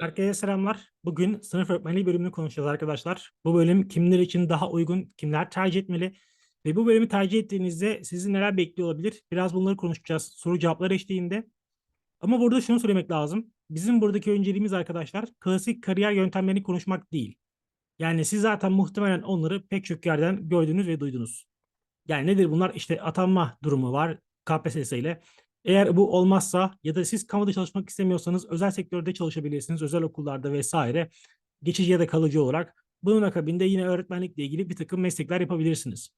Herkese selamlar. Bugün sınıf öğretmenliği bölümünü konuşacağız arkadaşlar. Bu bölüm kimler için daha uygun, kimler tercih etmeli ve bu bölümü tercih ettiğinizde sizi neler bekliyor olabilir? Biraz bunları konuşacağız soru cevaplar eşliğinde. Ama burada şunu söylemek lazım. Bizim buradaki önceliğimiz arkadaşlar klasik kariyer yöntemlerini konuşmak değil. Yani siz zaten muhtemelen onları pek çok yerden gördünüz ve duydunuz. Yani nedir bunlar? İşte atanma durumu var KPSS ile. Eğer bu olmazsa ya da siz kamuda çalışmak istemiyorsanız özel sektörde çalışabilirsiniz. Özel okullarda vesaire. Geçici ya da kalıcı olarak. Bunun akabinde yine öğretmenlikle ilgili bir takım meslekler yapabilirsiniz.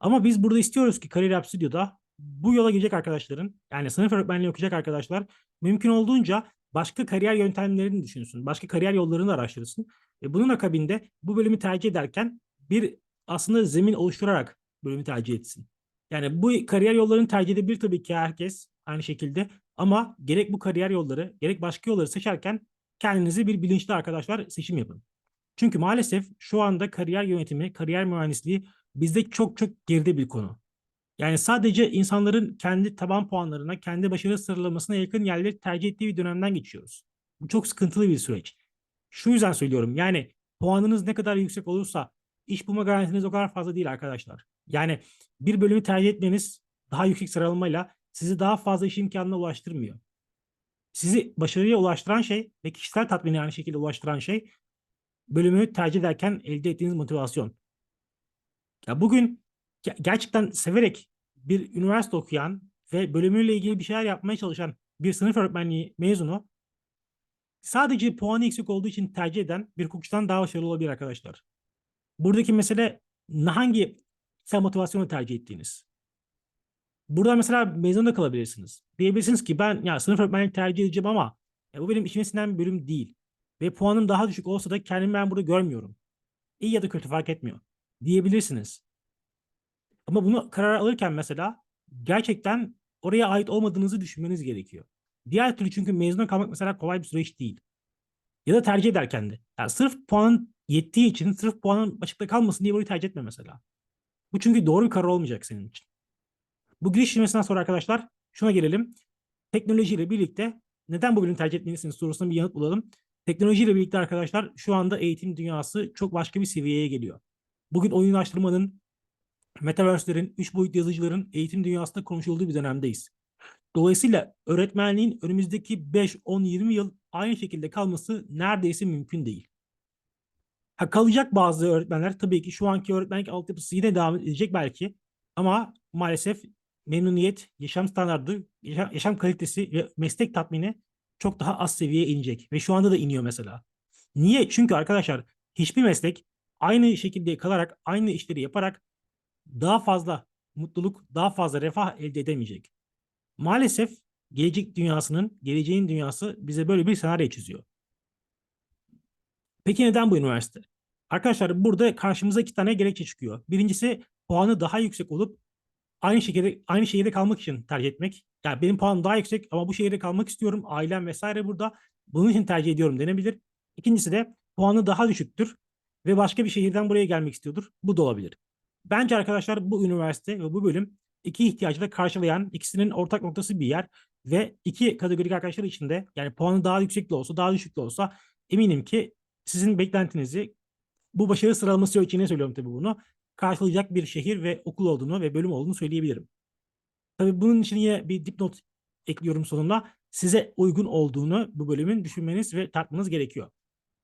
Ama biz burada istiyoruz ki Kariyer App Studio'da bu yola girecek arkadaşların yani sınıf öğretmenliği okuyacak arkadaşlar mümkün olduğunca başka kariyer yöntemlerini düşünsün. Başka kariyer yollarını araştırsın. Ve bunun akabinde bu bölümü tercih ederken bir aslında zemin oluşturarak bölümü tercih etsin. Yani bu kariyer yollarını tercih edebilir tabii ki herkes aynı şekilde. Ama gerek bu kariyer yolları gerek başka yolları seçerken kendinizi bir bilinçli arkadaşlar seçim yapın. Çünkü maalesef şu anda kariyer yönetimi, kariyer mühendisliği bizde çok çok geride bir konu. Yani sadece insanların kendi taban puanlarına, kendi başarı sıralamasına yakın yerleri tercih ettiği bir dönemden geçiyoruz. Bu çok sıkıntılı bir süreç. Şu yüzden söylüyorum yani puanınız ne kadar yüksek olursa iş bulma garantiniz o kadar fazla değil arkadaşlar. Yani bir bölümü tercih etmeniz daha yüksek sıralamayla sizi daha fazla iş imkanına ulaştırmıyor. Sizi başarıya ulaştıran şey ve kişisel tatmini aynı şekilde ulaştıran şey bölümü tercih ederken elde ettiğiniz motivasyon. Ya bugün gerçekten severek bir üniversite okuyan ve bölümüyle ilgili bir şeyler yapmaya çalışan bir sınıf öğretmenliği mezunu sadece puanı eksik olduğu için tercih eden bir hukukçudan daha başarılı olabilir arkadaşlar. Buradaki mesele hangi sen motivasyonu tercih ettiğiniz. Burada mesela mezun da kalabilirsiniz. Diyebilirsiniz ki ben ya sınıf öğretmenliği tercih edeceğim ama ya bu benim işime sinen bir bölüm değil. Ve puanım daha düşük olsa da kendimi ben burada görmüyorum. İyi ya da kötü fark etmiyor. Diyebilirsiniz. Ama bunu karar alırken mesela gerçekten oraya ait olmadığınızı düşünmeniz gerekiyor. Diğer türlü çünkü mezuna kalmak mesela kolay bir süreç değil. Ya da tercih ederken de. Yani sırf puanın yettiği için sırf puanın açıkta kalmasın diye burayı tercih etme mesela. Bu çünkü doğru bir karar olmayacak senin için. Bu giriş cümlesinden sonra arkadaşlar şuna gelelim. Teknolojiyle birlikte neden bu bölümü tercih etmelisiniz sorusuna bir yanıt bulalım. Teknolojiyle birlikte arkadaşlar şu anda eğitim dünyası çok başka bir seviyeye geliyor. Bugün oyunlaştırmanın, metaverse'lerin, üç boyut yazıcıların eğitim dünyasında konuşulduğu bir dönemdeyiz. Dolayısıyla öğretmenliğin önümüzdeki 5, 10, 20 yıl aynı şekilde kalması neredeyse mümkün değil. Ha, kalacak bazı öğretmenler tabii ki şu anki öğretmenlik altyapısı yine devam edecek belki. Ama maalesef memnuniyet, yaşam standartı, yaşam, yaşam kalitesi ve meslek tatmini çok daha az seviyeye inecek. Ve şu anda da iniyor mesela. Niye? Çünkü arkadaşlar hiçbir meslek aynı şekilde kalarak, aynı işleri yaparak daha fazla mutluluk, daha fazla refah elde edemeyecek. Maalesef gelecek dünyasının, geleceğin dünyası bize böyle bir senaryo çiziyor. Peki neden bu üniversite? Arkadaşlar burada karşımıza iki tane gerekçe çıkıyor. Birincisi puanı daha yüksek olup aynı şekilde aynı şehirde kalmak için tercih etmek. Yani benim puanım daha yüksek ama bu şehirde kalmak istiyorum. Ailem vesaire burada. Bunun için tercih ediyorum denebilir. İkincisi de puanı daha düşüktür ve başka bir şehirden buraya gelmek istiyordur. Bu da olabilir. Bence arkadaşlar bu üniversite ve bu bölüm iki ihtiyacı da karşılayan ikisinin ortak noktası bir yer ve iki kategorik arkadaşlar içinde yani puanı daha yüksek de olsa daha düşük de olsa eminim ki sizin beklentinizi bu başarı sıralaması ölçeğine söylüyorum tabii bunu karşılayacak bir şehir ve okul olduğunu ve bölüm olduğunu söyleyebilirim. Tabii bunun için yine bir dipnot ekliyorum sonunda. Size uygun olduğunu bu bölümün düşünmeniz ve tartmanız gerekiyor.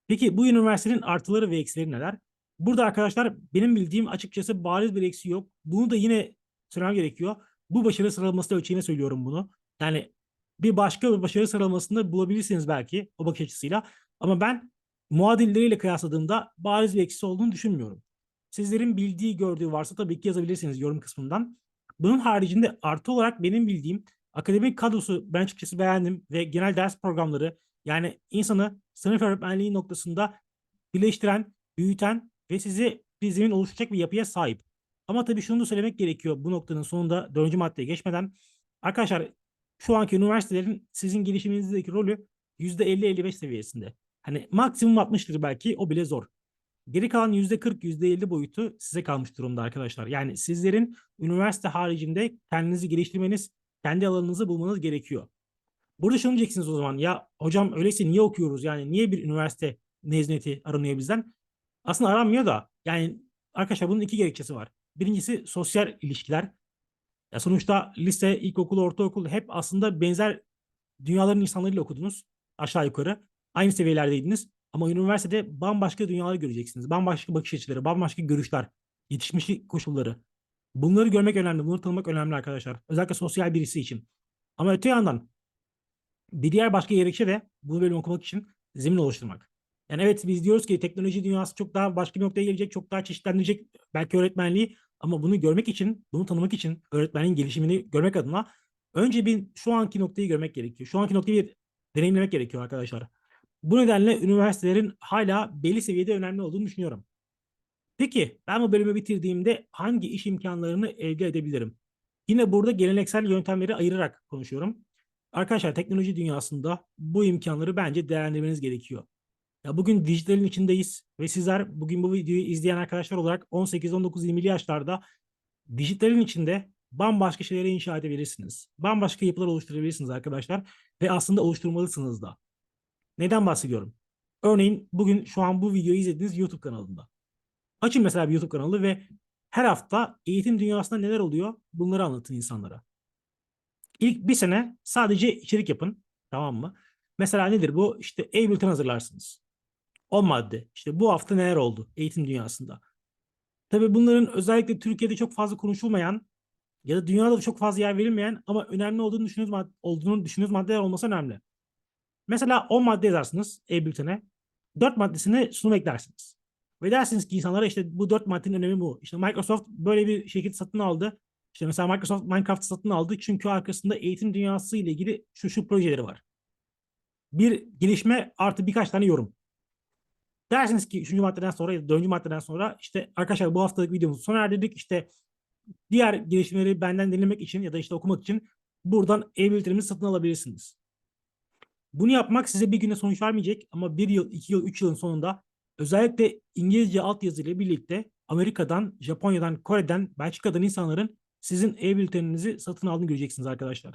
Peki bu üniversitenin artıları ve eksileri neler? Burada arkadaşlar benim bildiğim açıkçası bariz bir eksi yok. Bunu da yine söylemem gerekiyor. Bu başarı sıralaması ölçeğine söylüyorum bunu. Yani bir başka bir başarı sıralamasında bulabilirsiniz belki o bakış açısıyla. Ama ben muadilleriyle kıyasladığımda bariz bir eksisi olduğunu düşünmüyorum. Sizlerin bildiği, gördüğü varsa tabii ki yazabilirsiniz yorum kısmından. Bunun haricinde artı olarak benim bildiğim akademik kadrosu ben açıkçası beğendim ve genel ders programları yani insanı sınıf öğretmenliği noktasında birleştiren, büyüten ve sizi bir zemin oluşturacak bir yapıya sahip. Ama tabii şunu da söylemek gerekiyor bu noktanın sonunda dördüncü maddeye geçmeden. Arkadaşlar şu anki üniversitelerin sizin gelişiminizdeki rolü %50-55 seviyesinde. Hani maksimum 60'tır belki o bile zor. Geri kalan %40, %50 boyutu size kalmış durumda arkadaşlar. Yani sizlerin üniversite haricinde kendinizi geliştirmeniz, kendi alanınızı bulmanız gerekiyor. Burada şunu diyeceksiniz o zaman. Ya hocam öyleyse niye okuyoruz? Yani niye bir üniversite mezuniyeti aranıyor bizden? Aslında aranmıyor da yani arkadaşlar bunun iki gerekçesi var. Birincisi sosyal ilişkiler. Ya sonuçta lise, ilkokul, ortaokul hep aslında benzer dünyaların insanlarıyla okudunuz. Aşağı yukarı. Aynı seviyelerdeydiniz. Ama üniversitede bambaşka dünyaları göreceksiniz. Bambaşka bakış açıları, bambaşka görüşler, yetişmiş koşulları. Bunları görmek önemli, bunları tanımak önemli arkadaşlar. Özellikle sosyal birisi için. Ama öte yandan bir diğer başka gerekçe de bu bölüm okumak için zemin oluşturmak. Yani evet biz diyoruz ki teknoloji dünyası çok daha başka bir noktaya gelecek, çok daha çeşitlenecek belki öğretmenliği ama bunu görmek için, bunu tanımak için öğretmenin gelişimini görmek adına önce bir şu anki noktayı görmek gerekiyor. Şu anki noktayı bir deneyimlemek gerekiyor arkadaşlar. Bu nedenle üniversitelerin hala belli seviyede önemli olduğunu düşünüyorum. Peki ben bu bölümü bitirdiğimde hangi iş imkanlarını elde edebilirim? Yine burada geleneksel yöntemleri ayırarak konuşuyorum. Arkadaşlar teknoloji dünyasında bu imkanları bence değerlendirmeniz gerekiyor. Ya bugün dijitalin içindeyiz ve sizler bugün bu videoyu izleyen arkadaşlar olarak 18, 19, 20'li yaşlarda dijitalin içinde bambaşka şeyleri inşa edebilirsiniz. Bambaşka yapılar oluşturabilirsiniz arkadaşlar ve aslında oluşturmalısınız da. Neden bahsediyorum? Örneğin bugün şu an bu videoyu izlediğiniz YouTube kanalında. Açın mesela bir YouTube kanalı ve her hafta eğitim dünyasında neler oluyor bunları anlatın insanlara. İlk bir sene sadece içerik yapın. Tamam mı? Mesela nedir bu? İşte e-bülten hazırlarsınız. 10 madde. İşte bu hafta neler oldu eğitim dünyasında. Tabii bunların özellikle Türkiye'de çok fazla konuşulmayan ya da dünyada da çok fazla yer verilmeyen ama önemli olduğunu düşündüğünüz, mad- olduğunu düşündüğünüz maddeler olması önemli. Mesela 10 madde yazarsınız e-bültene. 4 maddesine sunum eklersiniz. Ve dersiniz ki insanlara işte bu 4 maddenin önemi bu. İşte Microsoft böyle bir şirket satın aldı. İşte mesela Microsoft Minecraft satın aldı çünkü arkasında eğitim dünyası ile ilgili şu şu projeleri var. Bir gelişme artı birkaç tane yorum. Dersiniz ki 3. maddeden sonra ya da 4. maddeden sonra işte arkadaşlar bu haftalık videomuzu sona erdirdik. İşte diğer gelişmeleri benden dinlemek için ya da işte okumak için buradan e-bültenimizi satın alabilirsiniz. Bunu yapmak size bir günde sonuç vermeyecek ama bir yıl, iki yıl, üç yılın sonunda özellikle İngilizce altyazı ile birlikte Amerika'dan, Japonya'dan, Kore'den, Belçika'dan insanların sizin e-bülteninizi satın aldığını göreceksiniz arkadaşlar.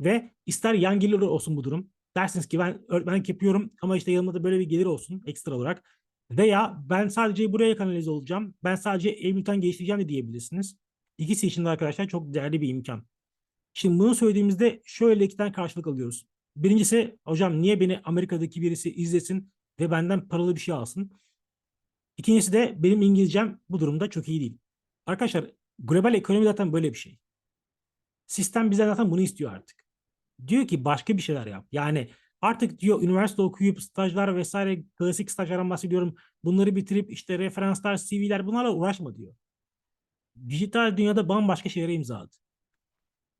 Ve ister yan gelir olsun bu durum. Dersiniz ki ben öğretmenlik yapıyorum ama işte yanımda da böyle bir gelir olsun ekstra olarak. Veya ben sadece buraya kanalize olacağım. Ben sadece e-bülten geliştireceğim de diyebilirsiniz. İkisi için de arkadaşlar çok değerli bir imkan. Şimdi bunu söylediğimizde şöyle iki tane karşılık alıyoruz. Birincisi hocam niye beni Amerika'daki birisi izlesin ve benden paralı bir şey alsın. İkincisi de benim İngilizcem bu durumda çok iyi değil. Arkadaşlar global ekonomi zaten böyle bir şey. Sistem bizden zaten bunu istiyor artık. Diyor ki başka bir şeyler yap. Yani artık diyor üniversite okuyup stajlar vesaire klasik stajlardan bahsediyorum. Bunları bitirip işte referanslar, CV'ler bunlarla uğraşma diyor. Dijital dünyada bambaşka şeylere imza at.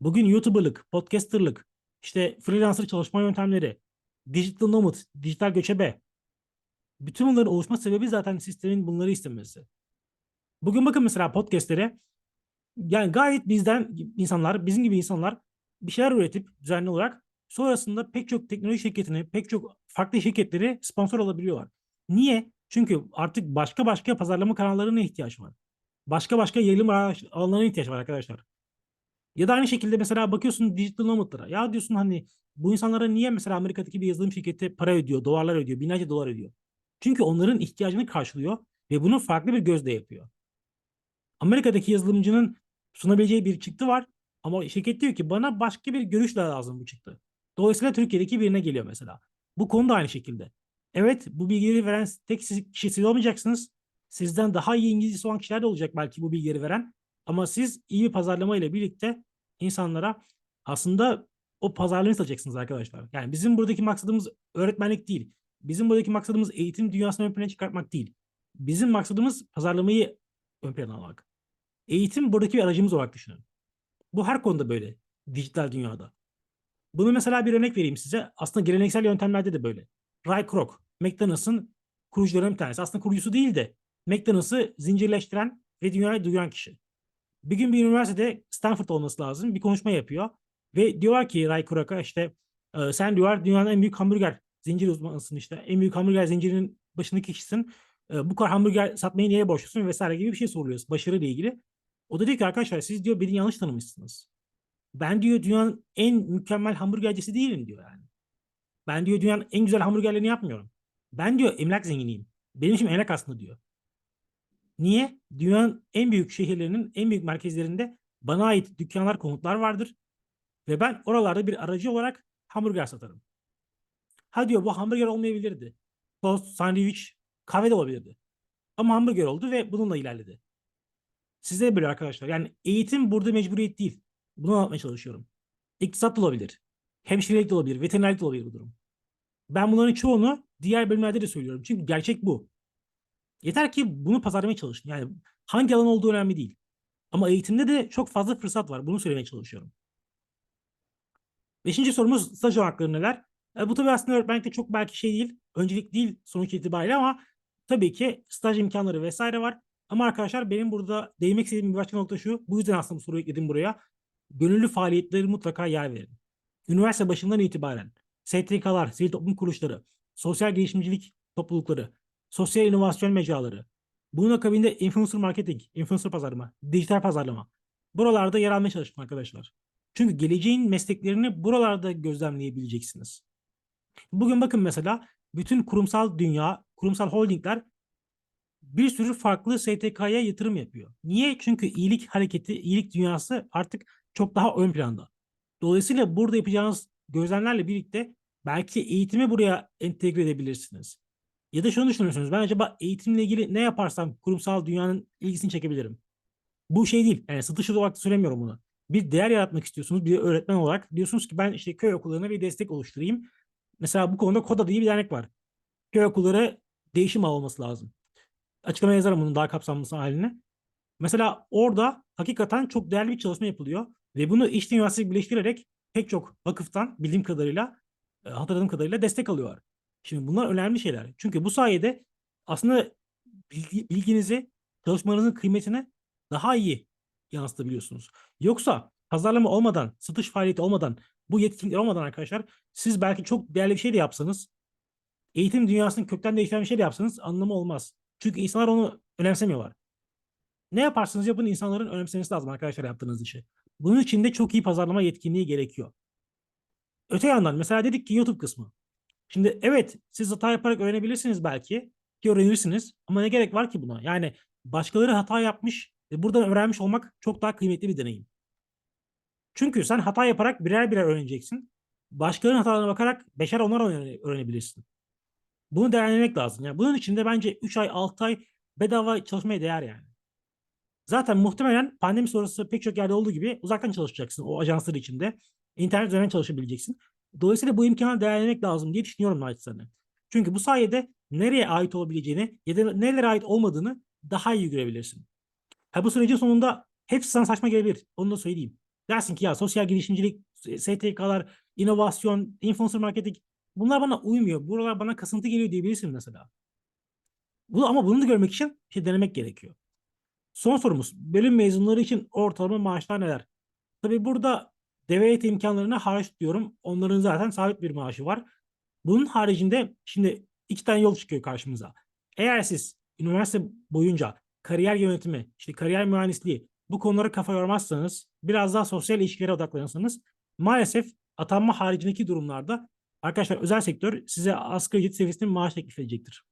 Bugün YouTuber'lık, podcaster'lık, işte freelancer çalışma yöntemleri, digital nomad, dijital göçebe. Bütün bunların oluşma sebebi zaten sistemin bunları istemesi. Bugün bakın mesela podcastlere yani gayet bizden insanlar, bizim gibi insanlar bir şeyler üretip düzenli olarak sonrasında pek çok teknoloji şirketini, pek çok farklı şirketleri sponsor olabiliyorlar. Niye? Çünkü artık başka başka pazarlama kanallarına ihtiyaç var. Başka başka yayılım alanlarına ihtiyaç var arkadaşlar. Ya da aynı şekilde mesela bakıyorsun digital nomadlara. Ya diyorsun hani bu insanlara niye mesela Amerika'daki bir yazılım şirketi para ödüyor, dolarlar ödüyor, binlerce dolar ödüyor. Çünkü onların ihtiyacını karşılıyor ve bunu farklı bir gözle yapıyor. Amerika'daki yazılımcının sunabileceği bir çıktı var ama şirket diyor ki bana başka bir görüşle lazım bu çıktı. Dolayısıyla Türkiye'deki birine geliyor mesela. Bu konu da aynı şekilde. Evet bu bilgileri veren tek kişi siz olmayacaksınız. Sizden daha iyi İngilizcesi olan kişiler de olacak belki bu bilgileri veren. Ama siz iyi pazarlama ile birlikte insanlara aslında o pazarlamayı satacaksınız arkadaşlar. Yani bizim buradaki maksadımız öğretmenlik değil. Bizim buradaki maksadımız eğitim dünyasını ön plana çıkartmak değil. Bizim maksadımız pazarlamayı ön plana almak. Eğitim buradaki bir aracımız olarak düşünün. Bu her konuda böyle. Dijital dünyada. Bunu mesela bir örnek vereyim size. Aslında geleneksel yöntemlerde de böyle. Ray Kroc, McDonald's'ın kurucularından bir tanesi. Aslında kurucusu değil de McDonald's'ı zincirleştiren ve dünyaya duyuran kişi. Bir gün bir üniversitede Stanford olması lazım. Bir konuşma yapıyor. Ve diyorlar ki Ray Kroc'a işte "E, sen diyorlar dünyanın en büyük hamburger zinciri uzmanısın işte. En büyük hamburger zincirinin başındaki kişisin. E, bu kadar hamburger satmayı niye borçlusun vesaire gibi bir şey soruluyor başarıyla ilgili. O da diyor ki arkadaşlar siz diyor beni yanlış tanımışsınız. Ben diyor dünyanın en mükemmel hamburgercisi değilim diyor yani. Ben diyor dünyanın en güzel hamburgerlerini yapmıyorum. Ben diyor emlak zenginiyim. Benim işim emlak aslında diyor. Niye? Dünyanın en büyük şehirlerinin en büyük merkezlerinde bana ait dükkanlar, konutlar vardır. Ve ben oralarda bir aracı olarak hamburger satarım. Ha diyor bu hamburger olmayabilirdi. Tost, sandviç, kahve de olabilirdi. Ama hamburger oldu ve bununla ilerledi. Size de böyle arkadaşlar. Yani eğitim burada mecburiyet değil. Bunu anlatmaya çalışıyorum. İktisat da olabilir. Hemşirelik de olabilir. Veterinerlik de olabilir bu durum. Ben bunların çoğunu diğer bölümlerde de söylüyorum. Çünkü gerçek bu. Yeter ki bunu pazarlamaya çalışın. Yani hangi alan olduğu önemli değil. Ama eğitimde de çok fazla fırsat var. Bunu söylemeye çalışıyorum. Beşinci sorumuz staj olanakları neler? E, bu tabii aslında öğretmenlikte çok belki şey değil. Öncelik değil sonuç itibariyle ama tabii ki staj imkanları vesaire var. Ama arkadaşlar benim burada değinmek istediğim bir başka nokta şu. Bu yüzden aslında bu soruyu ekledim buraya. Gönüllü faaliyetleri mutlaka yer verin. Üniversite başından itibaren STK'lar, sivil toplum kuruluşları, sosyal girişimcilik toplulukları, sosyal inovasyon mecraları, bunun akabinde influencer marketing, influencer pazarlama, dijital pazarlama. Buralarda yer almaya çalışın arkadaşlar. Çünkü geleceğin mesleklerini buralarda gözlemleyebileceksiniz. Bugün bakın mesela bütün kurumsal dünya, kurumsal holdingler bir sürü farklı STK'ya yatırım yapıyor. Niye? Çünkü iyilik hareketi, iyilik dünyası artık çok daha ön planda. Dolayısıyla burada yapacağınız gözlemlerle birlikte belki eğitimi buraya entegre edebilirsiniz. Ya da şunu düşünüyorsunuz. Ben acaba eğitimle ilgili ne yaparsam kurumsal dünyanın ilgisini çekebilirim. Bu şey değil. Yani satış olarak söylemiyorum bunu. Bir değer yaratmak istiyorsunuz. Bir öğretmen olarak diyorsunuz ki ben işte köy okullarına bir destek oluşturayım. Mesela bu konuda KODA diye bir dernek var. Köy okulları değişim olması lazım. Açıklama yazarım bunun daha kapsamlısı haline. Mesela orada hakikaten çok değerli bir çalışma yapılıyor. Ve bunu iş dünyası birleştirerek pek çok vakıftan bildiğim kadarıyla e, hatırladığım kadarıyla destek alıyorlar. Şimdi bunlar önemli şeyler. Çünkü bu sayede aslında bilgi, bilginizi, çalışmanızın kıymetini daha iyi yansıtabiliyorsunuz. Yoksa pazarlama olmadan, satış faaliyeti olmadan, bu yetkinlikler olmadan arkadaşlar siz belki çok değerli bir şey de yapsanız, eğitim dünyasını kökten değiştiren bir şey de yapsanız anlamı olmaz. Çünkü insanlar onu önemsemiyorlar. Ne yaparsanız yapın insanların önemsemesi lazım arkadaşlar yaptığınız işi. Bunun için de çok iyi pazarlama yetkinliği gerekiyor. Öte yandan mesela dedik ki YouTube kısmı. Şimdi evet siz hata yaparak öğrenebilirsiniz belki ki öğrenirsiniz ama ne gerek var ki buna? Yani başkaları hata yapmış ve buradan öğrenmiş olmak çok daha kıymetli bir deneyim. Çünkü sen hata yaparak birer birer öğreneceksin. Başkalarının hatalarına bakarak beşer onlar öğrenebilirsin. Bunu değerlendirmek lazım. Yani bunun için de bence 3 ay 6 ay bedava çalışmaya değer yani. Zaten muhtemelen pandemi sonrası pek çok yerde olduğu gibi uzaktan çalışacaksın o ajanslar içinde. İnternet üzerinden çalışabileceksin. Dolayısıyla bu imkanı değerlendirmek lazım diye düşünüyorum naçizane. Çünkü bu sayede nereye ait olabileceğini ya da nerelere ait olmadığını daha iyi görebilirsin. Ha bu sürecin sonunda hepsi sana saçma gelebilir. Onu da söyleyeyim. Dersin ki ya sosyal girişimcilik, STK'lar, inovasyon, influencer marketing bunlar bana uymuyor. Buralar bana kasıntı geliyor diyebilirsin mesela. Bu, ama bunu da görmek için şey denemek gerekiyor. Son sorumuz. Bölüm mezunları için ortalama maaşlar neler? Tabii burada devlet imkanlarına hariç diyorum. Onların zaten sabit bir maaşı var. Bunun haricinde şimdi iki tane yol çıkıyor karşımıza. Eğer siz üniversite boyunca kariyer yönetimi, işte kariyer mühendisliği bu konulara kafa yormazsanız, biraz daha sosyal ilişkilere odaklanırsanız maalesef atanma haricindeki durumlarda arkadaşlar özel sektör size asgari ücret seviyesinde maaş teklif edecektir.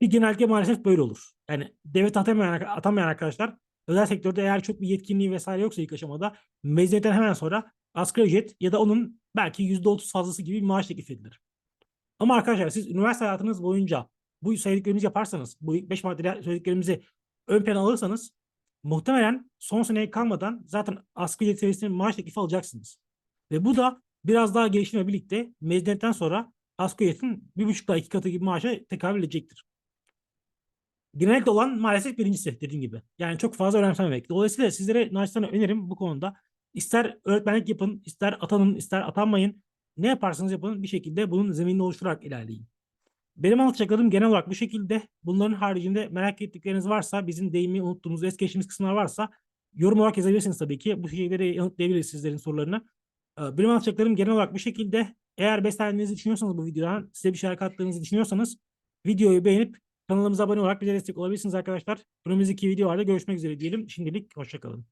Bir genelge maalesef böyle olur. Yani devlet atamayan, atamayan arkadaşlar özel sektörde eğer çok bir yetkinliği vesaire yoksa ilk aşamada mezuniyetten hemen sonra asgari ücret ya da onun belki %30 fazlası gibi bir maaş teklif edilir. Ama arkadaşlar siz üniversite hayatınız boyunca bu söylediklerimizi yaparsanız, bu ilk 5 madde söylediklerimizi ön plana alırsanız muhtemelen son seneye kalmadan zaten asgari ücret seviyesinde maaş teklifi alacaksınız. Ve bu da biraz daha gelişimle birlikte mezuniyetten sonra asgari ücretin bir buçuk daha iki katı gibi maaşa tekabül edecektir. Genellikle olan maalesef birincisi dediğim gibi. Yani çok fazla önemsememek. Dolayısıyla sizlere naçizane önerim bu konuda. İster öğretmenlik yapın, ister atanın, ister atanmayın. Ne yaparsanız yapın bir şekilde bunun zeminini oluşturarak ilerleyin. Benim anlatacaklarım genel olarak bu şekilde. Bunların haricinde merak ettikleriniz varsa, bizim değinmeyi unuttuğumuz, es geçtiğimiz kısımlar varsa yorum olarak yazabilirsiniz tabii ki. Bu şeyleri yanıtlayabiliriz sizlerin sorularını. Ee, benim anlatacaklarım genel olarak bu şekilde. Eğer beslendiğinizi düşünüyorsanız bu videodan, size bir şey kattığınızı düşünüyorsanız videoyu beğenip Kanalımıza abone olarak bize destek olabilirsiniz arkadaşlar. Önümüzdeki videolarda görüşmek üzere diyelim. Şimdilik hoşçakalın.